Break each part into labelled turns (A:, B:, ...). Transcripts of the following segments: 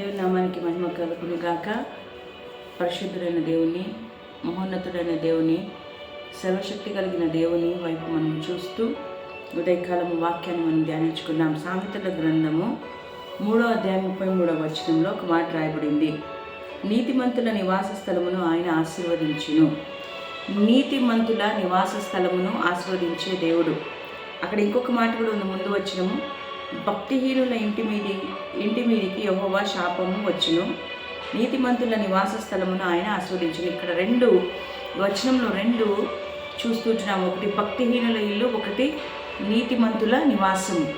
A: దేవుని నామానికి మహిమ కలుగును గాక. పరిశుద్ధుడైన దేవుని మహోన్నతుడైన దేవుని సర్వశక్తి కలిగిన దేవుని వైపు మనం చూస్తూ ఉదయకాలము వాక్యాన్ని మనం ధ్యానించుకున్నాం. సామెతల గ్రంథము మూడో అధ్యాయం ముప్పై మూడవ వచనంలో ఒక మాట రాయబడింది. నీతిమంతుల నివాస స్థలమును ఆయన ఆశీర్వదించును. నీతిమంతుల నివాస స్థలమును ఆశీర్వదించే దేవుడు. అక్కడ ఇంకొక మాట కూడా ఉంది. ముందు వచ్చినము భక్తిహీనుల ఇంటి మీది ఇంటి మీదికి యహోవా శాపము వచ్చును. నీతిమంతుల నివాస స్థలమును ఆయన ఆస్వాదించును. ఇక్కడ రెండు వచనంలో రెండు చూస్తుంటున్నాము ఒకటి భక్తిహీనుల ఇల్లు ఒకటి నీతిమంతుల నివాసము.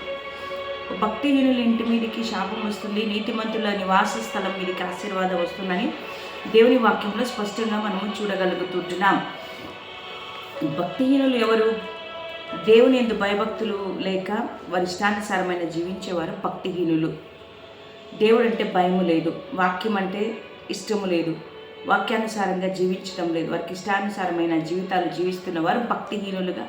A: భక్తిహీనుల ఇంటి మీదకి శాపం వస్తుంది నీతిమంతుల నివాస స్థలం మీదకి ఆశీర్వాదం వస్తుందని దేవుని వాక్యంలో స్పష్టంగా మనము చూడగలుగుతుంటున్నాం భక్తిహీనులు ఎవరు? దేవుని ఎందు భయభక్తులు లేక వారి ఇష్టానుసారమైన జీవించేవారు భక్తిహీనులు. దేవుడు అంటే భయము లేదు వాక్యం అంటే ఇష్టము లేదు వాక్యానుసారంగా జీవించడం లేదు వారికి ఇష్టానుసారమైన జీవితాలు జీవిస్తున్న వారు భక్తిహీనులుగా.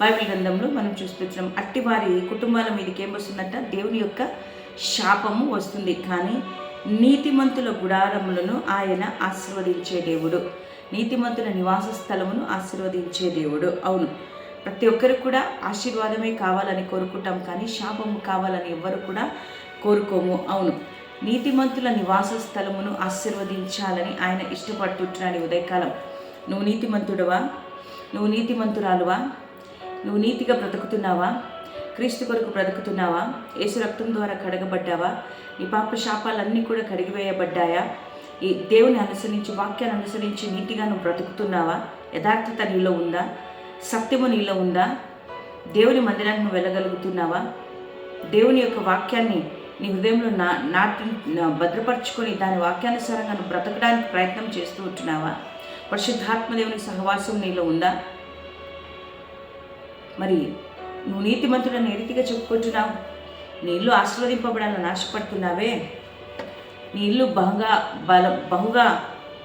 A: బైబిల్ గ్రంథంలో మనం చూస్తున్నాం అట్టి వారి కుటుంబాల మీదకి ఏం వస్తుందంట? దేవుని యొక్క శాపము వస్తుంది. కానీ నీతిమంతుల గుడారములను ఆయన ఆశీర్వదించే దేవుడు. నీతిమంతుల నివాస స్థలమును ఆశీర్వదించే దేవుడు. అవును. ప్రతి ఒక్కరికి కూడా ఆశీర్వాదమే కావాలని కోరుకుంటాం కానీ శాపము కావాలని ఎవ్వరు కూడా కోరుకోము. అవును. నీతిమంతుల నివాస స్థలమును ఆశీర్వదించాలని ఆయన ఇష్టపడుతుంటున్నాడు ఉదయకాలం. నువ్వు నీతిమంతుడవా? నువ్వు నీతిమంతురాలువా? నువ్వు నీతిగా బ్రతుకుతున్నావా? క్రీస్తు కొరకు బ్రతుకుతున్నావా? యేసు రక్తం ద్వారా కడగబడ్డావా? నీ పాప శాపాలన్నీ కూడా కడిగివేయబడ్డాయా? ఈ దేవుని అనుసరించి వాక్యాన్ని అనుసరించి నీతిగా నువ్వు బ్రతుకుతున్నావా? యథార్థత నీలో ఉందా? సత్యము నీలో ఉందా? దేవుని మందిరాన్ని నువ్వు వెళ్ళగలుగుతున్నావా? దేవుని యొక్క వాక్యాన్ని నీ హృదయంలో నా నాటి భద్రపరుచుకొని దాని వాక్యానుసారంగా నువ్వు బ్రతకడానికి ప్రయత్నం చేస్తూ ఉంటున్నావా? పరిశుద్ధాత్మ దేవుని సహవాసం నీలో ఉందా? మరి నువ్వు నీతిమంతుడని ఏ రీతిగా చెప్పుకుంటున్నావు? నీ ఇల్లు ఆశీర్వదింపబడాలని ఆశపడుతున్నావే? నీ ఇల్లు బహుగా బల బహుగా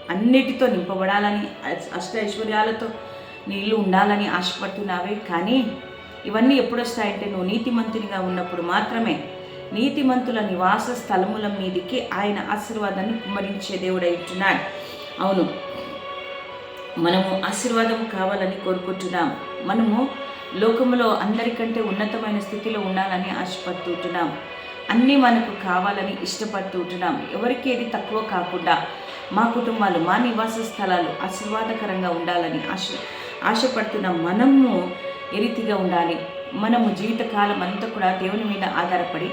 A: అన్నిటితో నింపబడాలని అష్ట ఐశ్వర్యాలతో నీళ్ళు ఉండాలని ఆశపడుతున్నావే కానీ ఇవన్నీ ఎప్పుడు వస్తాయంటే నువ్వు నీతిమంతునిగా ఉన్నప్పుడు మాత్రమే. నీతిమంతుల నివాస స్థలముల మీదికి ఆయన ఆశీర్వాదాన్ని కుమ్మరించే దేవుడై ఉంటున్నాడు. అవును మనము ఆశీర్వాదం కావాలని కోరుకుంటున్నాం. మనము లోకములో అందరికంటే ఉన్నతమైన స్థితిలో ఉండాలని ఆశపడుతుంటున్నాం అన్నీ మనకు కావాలని ఇష్టపడుతుంటున్నాం ఎవరికి ఏది తక్కువ కాకుండా మా కుటుంబాలు మా నివాస స్థలాలు ఆశీర్వాదకరంగా ఉండాలని ఆశ ఆశపడుతున్న మనము ఏ రీతిగా ఉండాలి? మనము జీవితకాలం అంతా కూడా దేవుని మీద ఆధారపడి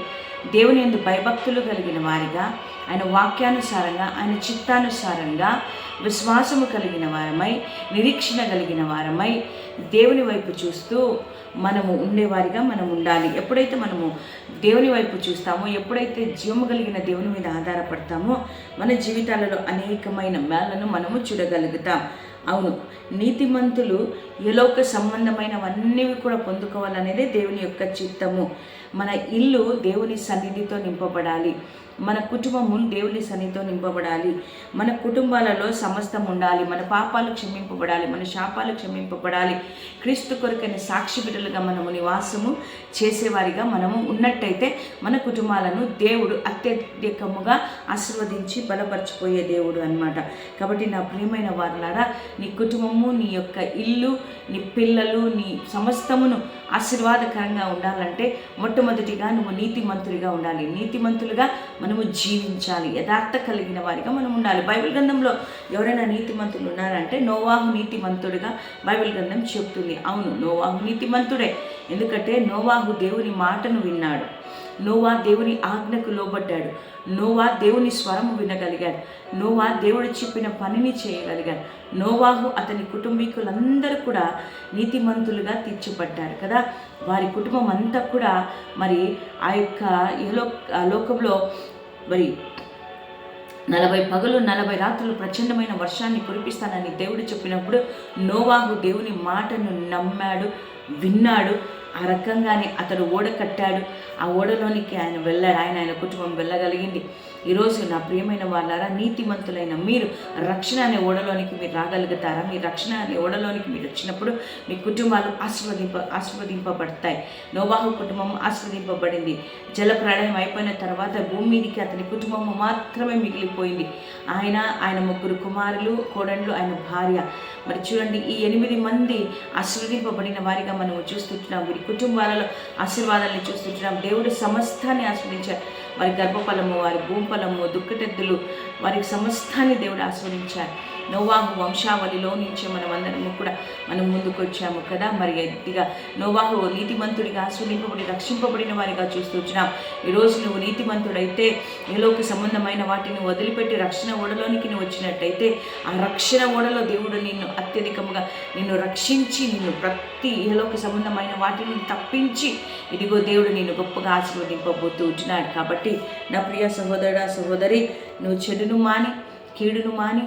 A: దేవుని ఎందు భయభక్తులు కలిగిన వారిగా ఆయన వాక్యానుసారంగా ఆయన చిత్తానుసారంగా విశ్వాసము కలిగిన వారమై నిరీక్షణ కలిగిన వారమై దేవుని వైపు చూస్తూ మనము ఉండేవారిగా మనం ఉండాలి. ఎప్పుడైతే మనము దేవుని వైపు చూస్తామో ఎప్పుడైతే జీవము కలిగిన దేవుని మీద ఆధారపడతామో మన జీవితాలలో అనేకమైన మేళ్ళను మనము చూడగలుగుతాం. అవును. నీతిమంతులు ఎలోక సంబంధమైనవన్నీ కూడా పొందుకోవాలనేదే దేవుని యొక్క చిత్తము. మన ఇల్లు దేవుని సన్నిధితో నింపబడాలి. మన కుటుంబము దేవుని సన్నిధితో నింపబడాలి. మన కుటుంబాలలో సమస్తం ఉండాలి. మన పాపాలు క్షమింపబడాలి. మన శాపాలు క్షమింపబడాలి. క్రీస్తు కొరకైన సాక్షి బిడ్డలుగా మనము నివాసము చేసేవారిగా మనము ఉన్నట్టయితే మన కుటుంబాలను దేవుడు అత్యధికముగా ఆశీర్వదించి బలపరచిపోయే దేవుడు అన్నమాట. కాబట్టి నా ప్రియమైన వారులారా నీ కుటుంబము నీ యొక్క ఇల్లు నీ పిల్లలు నీ సమస్తమును ఆశీర్వాదకరంగా ఉండాలంటే మొట్టమొదటిగా నువ్వు నీతిమంతుడిగా ఉండాలి. నీతిమంతులుగా మనము జీవించాలి. యథార్థ కలిగిన వారిగా మనం ఉండాలి. బైబిల్ గ్రంథంలో ఎవరైనా నీతిమంతులు ఉన్నారంటే నోవాహు నీతిమంతుడిగా బైబిల్ గ్రంథం చెప్తుంది. అవును నోవాహు నీతిమంతుడే. ఎందుకంటే నోవాహు దేవుని మాటను విన్నాడు. నోవా దేవుని ఆజ్ఞకు లోబడ్డాడు. నోవా దేవుని స్వరము వినగలిగాడు. నోవా దేవుడు చెప్పిన పనిని చేయగలిగాడు. నోవాహు అతని కుటుంబీకులందరూ కూడా నీతిమంతులుగా తీర్చిపడ్డారు కదా. వారి కుటుంబం అంతా కూడా మరి ఆ యొక్క ఇహలో లోకంలో మరి నలభై పగలు నలభై రాత్రులు ప్రచండమైన వర్షాన్ని కురిపిస్తానని దేవుడు చెప్పినప్పుడు నోవాహు దేవుని మాటను నమ్మాడు విన్నాడు. ఆ రకంగానే అతడు ఓడ కట్టాడు. ఆ ఓడలోనికి ఆయన వెళ్ళాడు. ఆయన ఆయన కుటుంబం వెళ్ళగలిగింది. ఈరోజు నా ప్రియమైన వాళ్ళారా నీతిమంతులైన మీరు రక్షణ అనే ఓడలోనికి మీరు రాగలుగుతారా? మీ రక్షణ అనే ఓడలోనికి మీరు వచ్చినప్పుడు మీ కుటుంబాలు ఆశీర్వదింప ఆశీర్వదింపబడతాయి. నోవాహు కుటుంబం ఆశీర్వదింపబడింది. జల ప్రళయం అయిపోయిన తర్వాత భూమి మీదకి అతని కుటుంబం మాత్రమే మిగిలిపోయింది. ఆయన ఆయన ముగ్గురు కుమారులు కోడళ్ళు ఆయన భార్య. మరి చూడండి ఈ ఎనిమిది మంది ఆశీర్వదింపబడిన వారిగా మనం చూస్తున్నాం కుటుంబాలలో ఆశీర్వాదాన్ని చూస్తుంటున్నాం దేవుడు సమస్తాన్ని ఆశ్రయించారు వారి గర్భఫలము వారి భూమిఫలము దుఃఖటెద్దులు వారికి సమస్తాన్ని దేవుడు ఆస్వాదించారు. నోవాహు వంశావళిలో నుంచి మనం అందరము కూడా మనం ముందుకు వచ్చాము కదా. మరి ఎత్తిగా నోవాహు నీతిమంతుడిగా ఆస్వాదింపబడి రక్షింపబడిన వారిగా చూస్తూ వచ్చినాం. ఈరోజు నువ్వు నీతిమంతుడైతే ఏలోకి సంబంధమైన వాటిని వదిలిపెట్టి రక్షణ ఓడలోనికి నువ్వు వచ్చినట్టయితే ఆ రక్షణ ఓడలో దేవుడు నిన్ను అత్యధికంగా నిన్ను రక్షించి నిన్ను ప్రతి ఏలోకి సంబంధమైన వాటిని తప్పించి ఇదిగో దేవుడు నిన్ను గొప్పగా ఆశీర్వదింపబోతూ ఉంటున్నాడు. కాబట్టి నా ప్రియ సహోదరుడ సహోదరి నువ్వు చెడును మాని కీడును మాని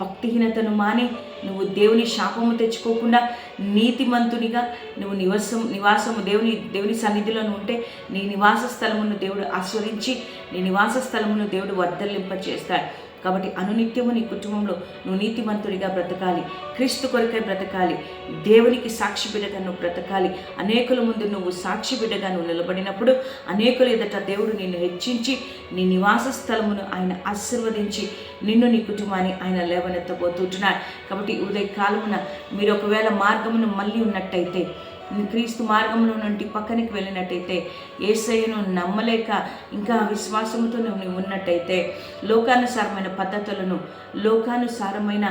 A: భక్తిహీనతను మాని నువ్వు దేవుని శాపము తెచ్చుకోకుండా నీతిమంతునిగా నువ్వు నివాసం నివాసము దేవుని దేవుని సన్నిధిలో ఉంటే నీ నివాస స్థలమును దేవుడు ఆస్వాదించి నీ నివాస స్థలమును దేవుడు వర్ధలింప చేస్తాడు కాబట్టి అనునిత్యము నీ కుటుంబంలో నువ్వు నీతిమంతుడిగా బ్రతకాలి. క్రీస్తు కొరకై బ్రతకాలి. దేవునికి సాక్షి బిడ్డగా నువ్వు బ్రతకాలి. అనేకుల ముందు నువ్వు సాక్షి బిడ్డగా నువ్వు నిలబడినప్పుడు అనేకుల ఎదుట దేవుడు నిన్ను హెచ్చించి నీ నివాస స్థలమును ఆయన ఆశీర్వదించి నిన్ను నీ కుటుంబాన్ని ఆయన లేవనెత్తబోతుంటున్నాడు కాబట్టి ఉదయ కాలమున మీరు ఒకవేళ మార్గమును మళ్ళీ ఉన్నట్టయితే క్రీస్తు మార్గంలో నుండి పక్కనికి వెళ్ళినట్టయితే ఏసయ్యను నమ్మలేక ఇంకా విశ్వాసంతో నువ్వు ఉన్నట్టయితే లోకానుసారమైన పద్ధతులను లోకానుసారమైన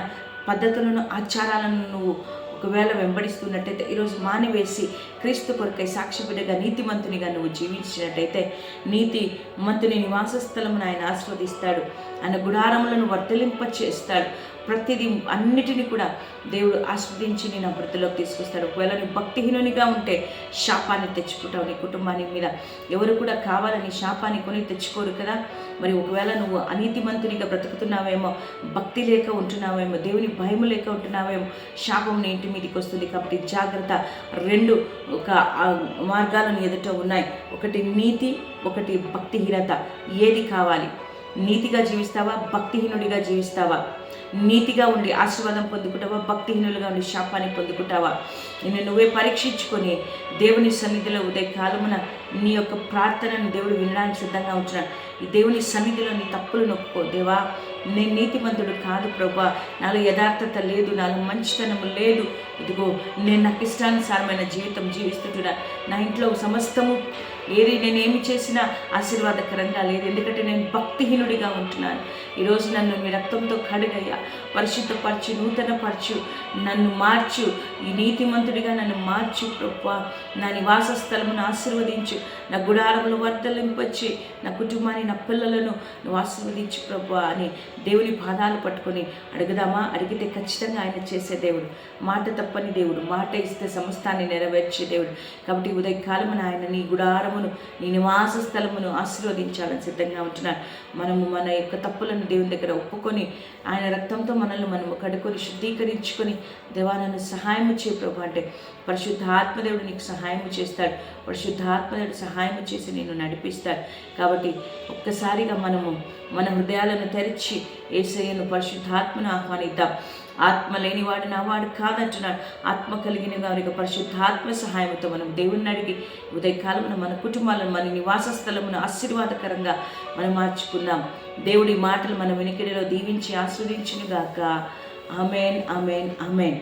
A: పద్ధతులను ఆచారాలను నువ్వు ఒకవేళ వెంబడిస్తున్నట్టయితే ఈరోజు మానివేసి క్రీస్తు కొరకై సాక్షి బిడ్డగా నీతిమంతునిగా నువ్వు జీవించినట్టయితే నీతి మంతుని నివాస స్థలమును ఆయన ఆస్వాదిస్తాడు ఆయన గుడారములను వర్తలింప చేస్తాడు ప్రతిదీ అన్నిటిని కూడా దేవుడు ఆస్వాదించి నేను అభివృద్ధిలోకి తీసుకొస్తాడు. ఒకవేళ నువ్వు భక్తిహీనునిగా ఉంటే శాపాన్ని తెచ్చుకుంటావు నీ కుటుంబాన్ని మీద. ఎవరు కూడా కావాలని శాపాన్ని కొని తెచ్చుకోరు కదా. మరి ఒకవేళ నువ్వు అనీతిమంతునిగా బ్రతుకుతున్నావేమో భక్తి లేక ఉంటున్నావేమో దేవుని భయం లేక ఉంటున్నావేమో శాపం నీ ఇంటి మీదకి వస్తుంది కాబట్టి జాగ్రత్త. రెండు ఒక మార్గాలను ఎదుట ఉన్నాయి. ఒకటి నీతి ఒకటి భక్తిహీనత. ఏది కావాలి? నీతిగా జీవిస్తావా? భక్తిహీనుడిగా జీవిస్తావా? నీతిగా ఉండి ఆశీర్వాదం పొందుకుంటావా? భక్తిహీనులుగా ఉండి శాపాన్ని పొందుకుంటావా? నిన్ను నువ్వే పరీక్షించుకొని దేవుని సన్నిధిలో ఉదయ కాలమున నీ యొక్క ప్రార్థనను దేవుడు వినడానికి సిద్ధంగా ఉంటున్నాడు ఈ దేవుని సన్నిధిలో నీ తప్పులు నొప్పుకో. దేవా నేను నీతిమంతుడు కాదు ప్రభా. నాలో యథార్థత లేదు నాలో మంచితనము లేదు. ఇదిగో నేను నాకు ఇష్టానుసారమైన జీవితం జీవిస్తుంటున్నా. నా ఇంట్లో సమస్తము ఏది నేనేమి చేసినా ఆశీర్వాదకరంగా లేదు. ఎందుకంటే నేను భక్తిహీనుడిగా ఉంటున్నాను. ఈరోజు నన్ను మీ రక్తంతో కడుగయ్యా. పరిశుద్ధపరచు నూతనపరచు నన్ను మార్చు. ఈ నీతిమంతుడిగా నన్ను మార్చు ప్రభా నా నివాస స్థలమును ఆశీర్వదించు. నా గుడారములు వర్ధలింపచ్చి నా కుటుంబాన్ని నా పిల్లలను నువ్వు ఆశీర్వదించు ప్రభా అని దేవుని పాదాలు పట్టుకొని అడుగుదామా? అడిగితే ఖచ్చితంగా ఆయన చేసే దేవుడు. మాట తప్పని దేవుడు. మాట ఇస్తే సమస్తాన్ని నెరవేర్చే దేవుడు. కాబట్టి ఉదయకాలమున ఆయన నీ స్థలమును నీ నివాస స్థలమును ఆశీర్వదించాలని సిద్ధంగా ఉంటున్నాను మనము మన యొక్క తప్పులను దేవుని దగ్గర ఒప్పుకొని ఆయన రక్తంతో మనల్ని మనము కడుకొని శుద్ధీకరించుకొని దేవాలను సహాయం చే ప్రభు అంటే పరిశుద్ధ ఆత్మదేవుడు నీకు సహాయం చేస్తాడు. పరిశుద్ధ ఆత్మదేవుడు సహాయం చేసి నేను నడిపిస్తాడు. కాబట్టి ఒక్కసారిగా మనము మన హృదయాలను తెరిచి ఏసయ్యను పరిశుద్ధాత్మను ఆహ్వానిద్దాం. ఆత్మ లేనివాడు నావాడు కాదంటున్నాడు. ఆత్మ కలిగిన వారికి పరిశుద్ధాత్మ సహాయంతో మనం దేవుని అడిగి ఉదయకాలమున మన కుటుంబాలను మన నివాస స్థలమును ఆశీర్వాదకరంగా మనం మార్చుకుందాం. దేవుడి మాటలు మన వెనుకడిలో దీవించి ఆస్వాదించునుగాక. అమేన్ అమేన్ అమేన్